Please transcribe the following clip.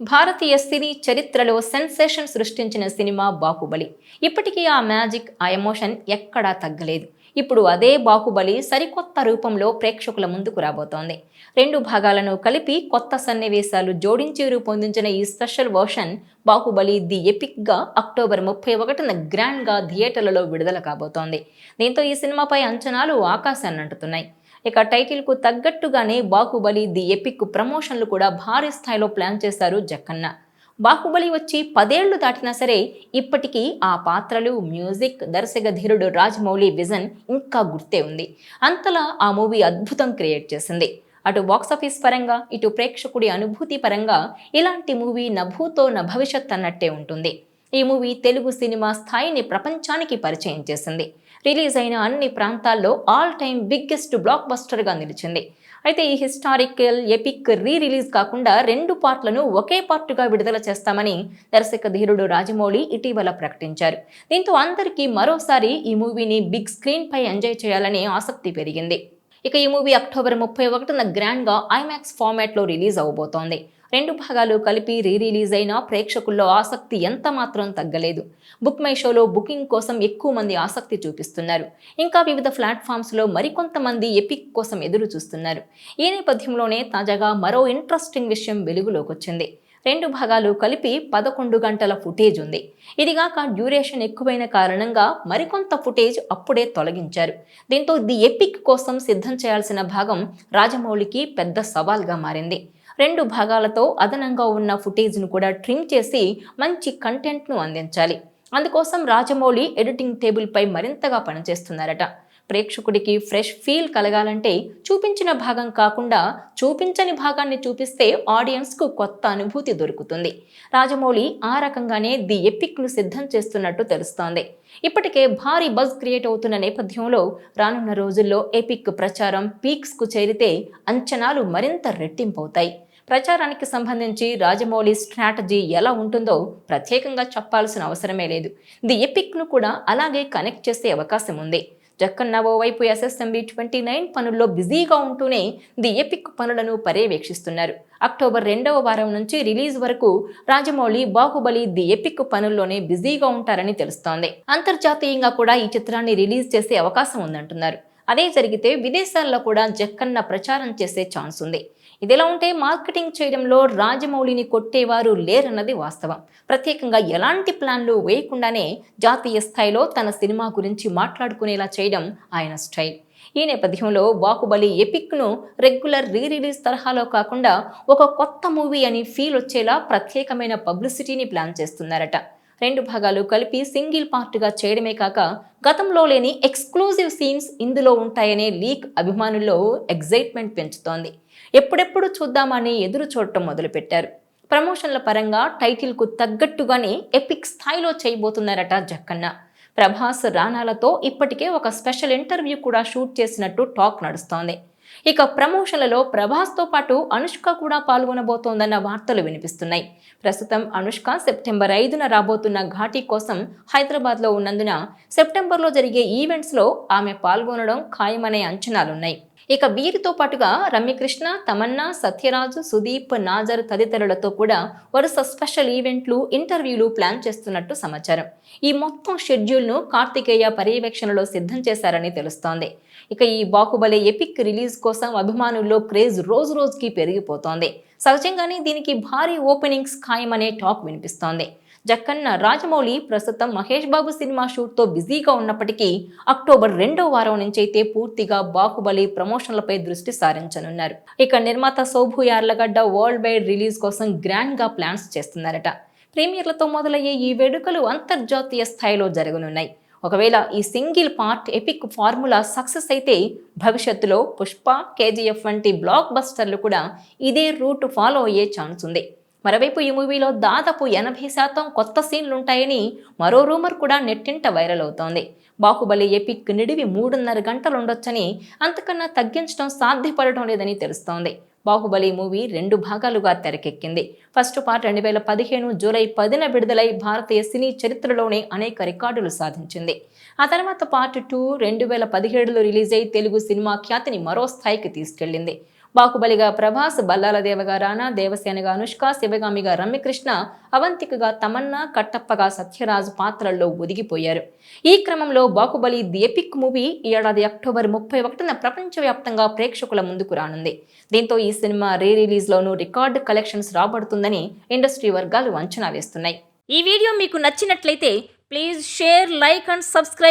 భారతీయ సినీ చరిత్రలో సెన్సేషన్ సృష్టించిన సినిమా బాహుబలి. ఇప్పటికీ ఆ మ్యాజిక్ ఆ ఎమోషన్ ఎక్కడా తగ్గలేదు. ఇప్పుడు అదే బాహుబలి సరికొత్త రూపంలో ప్రేక్షకుల ముందుకు రాబోతోంది. రెండు భాగాలను కలిపి కొత్త సన్నివేశాలు జోడించి రూపొందించిన ఈ స్పెషల్ వర్షన్ బాహుబలి ది ఎపిక్గా అక్టోబర్ ముప్పై ఒకటిన గ్రాండ్గా థియేటర్లలో విడుదల కాబోతోంది. దీంతో ఈ సినిమాపై అంచనాలు ఆకాశాన్ని అంటుతున్నాయి. ఇక టైటిల్కు తగ్గట్టుగానే బాహుబలి ది ఎపిక్ ప్రమోషన్లు కూడా భారీ స్థాయిలో ప్లాన్ చేశారు జక్కన్న. బాహుబలి వచ్చి పదేళ్ళు దాటినా సరే ఇప్పటికీ ఆ పాత్రలు మ్యూజిక్ దర్శక ధీరుడు రాజమౌళి విజన్ ఇంకా గుర్తే ఉంది. అంతలా ఆ మూవీ అద్భుతం క్రియేట్ చేసింది. అటు బాక్సాఫీస్ పరంగా ఇటు ప్రేక్షకుడి అనుభూతి పరంగా ఇలాంటి మూవీ నభూతో న భవిష్యత్ అన్నట్టే ఉంటుంది. ఈ మూవీ తెలుగు సినిమా స్థాయిని ప్రపంచానికి పరిచయం చేసింది. రిలీజ్ అయిన అన్ని ప్రాంతాల్లో ఆల్ టైమ్ బిగ్గెస్ట్ బ్లాక్ బస్టర్గా నిలిచింది. అయితే ఈ హిస్టారికల్ ఎపిక్ రీ రిలీజ్ కాకుండా రెండు పార్ట్లను ఒకే పార్టుగా విడుదల చేస్తామని దర్శక ధీరుడు రాజమౌళి ఇటీవల ప్రకటించారు. దీంతో అందరికీ మరోసారి ఈ మూవీని బిగ్ స్క్రీన్ పై ఎంజాయ్ చేయాలనే ఆసక్తి పెరిగింది. ఇక ఈ మూవీ అక్టోబర్ ముప్పై ఒకటిన గ్రాండ్గా ఐమాక్స్ ఫార్మాట్లో రిలీజ్ అవబోతోంది. రెండు భాగాలు కలిపి రీ రిలీజ్ అయిన ప్రేక్షకుల్లో ఆసక్తి ఎంత మాత్రం తగ్గలేదు. బుక్ మై షోలో బుకింగ్ కోసం ఎక్కువ మంది ఆసక్తి చూపిస్తున్నారు. ఇంకా వివిధ ప్లాట్ఫామ్స్లో మరికొంతమంది ఎపిక్ కోసం ఎదురు చూస్తున్నారు ఈ నేపథ్యంలోనే తాజాగా మరో ఇంట్రెస్టింగ్ విషయం వెలుగులోకి వచ్చింది రెండు భాగాలు కలిపి పదకొండు గంటల ఫుటేజ్ ఉంది. ఇదిగాక డ్యూరేషన్ ఎక్కువైన కారణంగా మరికొంత ఫుటేజ్ అప్పుడే తొలగించారు. దీంతో ది ఎపిక్ కోసం సిద్ధం చేయాల్సిన భాగం రాజమౌళికి పెద్ద సవాల్గా మారింది. రెండు భాగాలతో అదనంగా ఉన్న ఫుటేజ్ను కూడా ట్రిమ్ చేసి మంచి కంటెంట్ను అందించాలి. అందుకోసం రాజమౌళి ఎడిటింగ్ టేబుల్పై మరింతగా పనిచేస్తున్నారట. ప్రేక్షకుడికి ఫ్రెష్ ఫీల్ కలగాలంటే చూపించిన భాగం కాకుండా చూపించని భాగాన్ని చూపిస్తే ఆడియన్స్కు కొత్త అనుభూతి దొరుకుతుంది. రాజమౌళి ఆ రకంగానే ది ఎపిక్ను సిద్ధం చేస్తున్నట్టు తెలుస్తోంది. ఇప్పటికే భారీ బజ్ క్రియేట్ అవుతున్న నేపథ్యంలో రానున్న రోజుల్లో ఎపిక్ ప్రచారం పీక్స్కు చేరితే అంచనాలు మరింత రెట్టింపవుతాయి. ప్రచారానికి సంబంధించి రాజమౌళి స్ట్రాటజీ ఎలా ఉంటుందో ప్రత్యేకంగా చెప్పాల్సిన అవసరమే లేదు. ది ఎపిక్ను కూడా అలాగే కనెక్ట్ చేసే అవకాశం ఉంది. జక్కన్న ఓవైపు ఎస్ఎస్ఎంబీ ట్వంటీ నైన్ పనుల్లో బిజీగా ఉంటూనే ది ఎపిక్ పనులను పర్యవేక్షిస్తున్నారు. అక్టోబర్ రెండవ వారం నుంచి రిలీజ్ వరకు రాజమౌళి బాహుబలి ది ఎపిక్ పనుల్లోనే బిజీగా ఉంటారని తెలుస్తోంది. అంతర్జాతీయంగా కూడా ఈ చిత్రాన్ని రిలీజ్ చేసే అవకాశం ఉందంటున్నారు. అదే జరిగితే విదేశాల్లో కూడా జక్కన్న ప్రచారం చేసే ఛాన్స్ ఉంది. ఇదిలా ఉంటే మార్కెటింగ్ చేయడంలో రాజమౌళిని కొట్టేవారు లేరన్నది వాస్తవం. ప్రత్యేకంగా ఎలాంటి ప్లాన్లు వేయకుండానే జాతీయ స్థాయిలో తన సినిమా గురించి మాట్లాడుకునేలా చేయడం ఆయన స్టైల్. ఈ నేపథ్యంలో బాహుబలి ఎపిక్ను రెగ్యులర్ రీ రిలీజ్ తరహాలో కాకుండా ఒక కొత్త మూవీ అని ఫీల్ వచ్చేలా ప్రత్యేకమైన పబ్లిసిటీని ప్లాన్ చేస్తున్నారట. రెండు భాగాలు కలిపి సింగిల్ పార్ట్గా చేయడమే కాక గతంలో లేని ఎక్స్క్లూజివ్ సీన్స్ ఇందులో ఉంటాయనే లీక్ అభిమానుల్లో ఎగ్జైట్మెంట్ పెంచుతోంది. ఎప్పుడెప్పుడు చూద్దామని ఎదురు చూడటం మొదలుపెట్టారు. ప్రమోషన్ల పరంగా టైటిల్కు తగ్గట్టుగానే ఎపిక్ స్థాయిలో చేయబోతున్నారట జక్కన్న. ప్రభాస్ రానాలతో ఇప్పటికే ఒక స్పెషల్ ఇంటర్వ్యూ కూడా షూట్ చేసినట్టు టాక్ నడుస్తోంది. ఇక ప్రమోషన్లలో ప్రభాస్తో పాటు అనుష్క కూడా పాల్గొనబోతోందన్న వార్తలు వినిపిస్తున్నాయి. ప్రస్తుతం అనుష్క సెప్టెంబర్ ఐదున రాబోతున్న ఘాటీ కోసం హైదరాబాద్లో ఉన్నందున సెప్టెంబర్లో జరిగే ఈవెంట్స్లో ఆమె పాల్గొనడం ఖాయమనే అంచనాలున్నాయి. ఇక వీరితో పాటుగా రమ్యకృష్ణ తమన్నా సత్యరాజు సుదీప్ నాజర్ తదితరులతో కూడా వరుస స్పెషల్ ఈవెంట్లు ఇంటర్వ్యూలు ప్లాన్ చేస్తున్నట్టు సమాచారం. ఈ మొత్తం షెడ్యూల్ను కార్తికేయ పర్యవేక్షణలో సిద్ధం చేశారని తెలుస్తోంది. ఇక ఈ బాహుబలి ఎపిక్ రిలీజ్ కోసం అభిమానుల్లో క్రేజ్ రోజు రోజుకి పెరిగిపోతోంది. సహజంగానే దీనికి భారీ ఓపెనింగ్స్ ఖాయమనే టాక్ వినిపిస్తోంది. జక్కన్న రాజమౌళి ప్రస్తుతం మహేష్ బాబు సినిమా షూట్తో బిజీగా ఉన్నప్పటికీ అక్టోబర్ రెండో వారం నుంచి అయితే పూర్తిగా బాహుబలి ప్రమోషన్లపై దృష్టి సారించనున్నారు. ఇక నిర్మాత Shobu Yarlagadda world wide release కోసం గ్రాండ్గా ప్లాన్స్ చేస్తున్నారట. ప్రీమియర్లతో మొదలయ్యే ఈ వేడుకలు అంతర్జాతీయ స్థాయిలో జరగనున్నాయి. ఒకవేళ ఈ single part epic formula success అయితే భవిష్యత్తులో పుష్ప కేజీఎఫ్ వంటి బ్లాక్ బస్టర్లు కూడా ఇదే రూట్ ఫాలో అయ్యే ఛాన్స్ ఉంది. మరోవైపు ఈ మూవీలో దాదాపు ఎనభై శాతం కొత్త సీన్లుంటాయని మరో రూమర్ కూడా నెట్టింట వైరల్ అవుతోంది. బాహుబలి ఎపిక్ నిడివి మూడున్నర గంటలు ఉండొచ్చని అంతకన్నా తగ్గించడం సాధ్యపడటం లేదని తెలుస్తోంది. బాహుబలి మూవీ రెండు భాగాలుగా తెరకెక్కింది. ఫస్ట్ పార్ట్ రెండు వేల పదిహేను జూలై పదిన విడుదలై భారతీయ సినీ చరిత్రలోనే అనేక రికార్డులు సాధించింది. ఆ తర్వాత పార్ట్ టూ రెండు వేల పదిహేడులో రిలీజ్ అయి తెలుగు సినిమా ఖ్యాతిని మరో స్థాయికి తీసుకెళ్ళింది బాహుబలిగా ప్రభాస్ బల్లాల దేవగా రానా దేవసేనగా అనుష్క శివగామిగా రమ్యకృష్ణ అవంతికగా తమన్నా కట్టప్పగా సత్యరాజ్ పాత్రల్లో ఒదిగిపోయారు. ఈ క్రమంలో బాహుబలి ది ఎపిక్ మూవీ ఈ ఏడాది అక్టోబర్ ముప్పై ఒకటిన ప్రపంచవ్యాప్తంగా ప్రేక్షకుల ముందుకు రానుంది. దీంతో ఈ సినిమా రీ రిలీజ్లోనూ రికార్డు కలెక్షన్స్ రాబడుతుందని ఇండస్ట్రీ వర్గాలు అంచనా వేస్తున్నాయి. ఈ వీడియో మీకు నచ్చినట్లయితే please share like and subscribe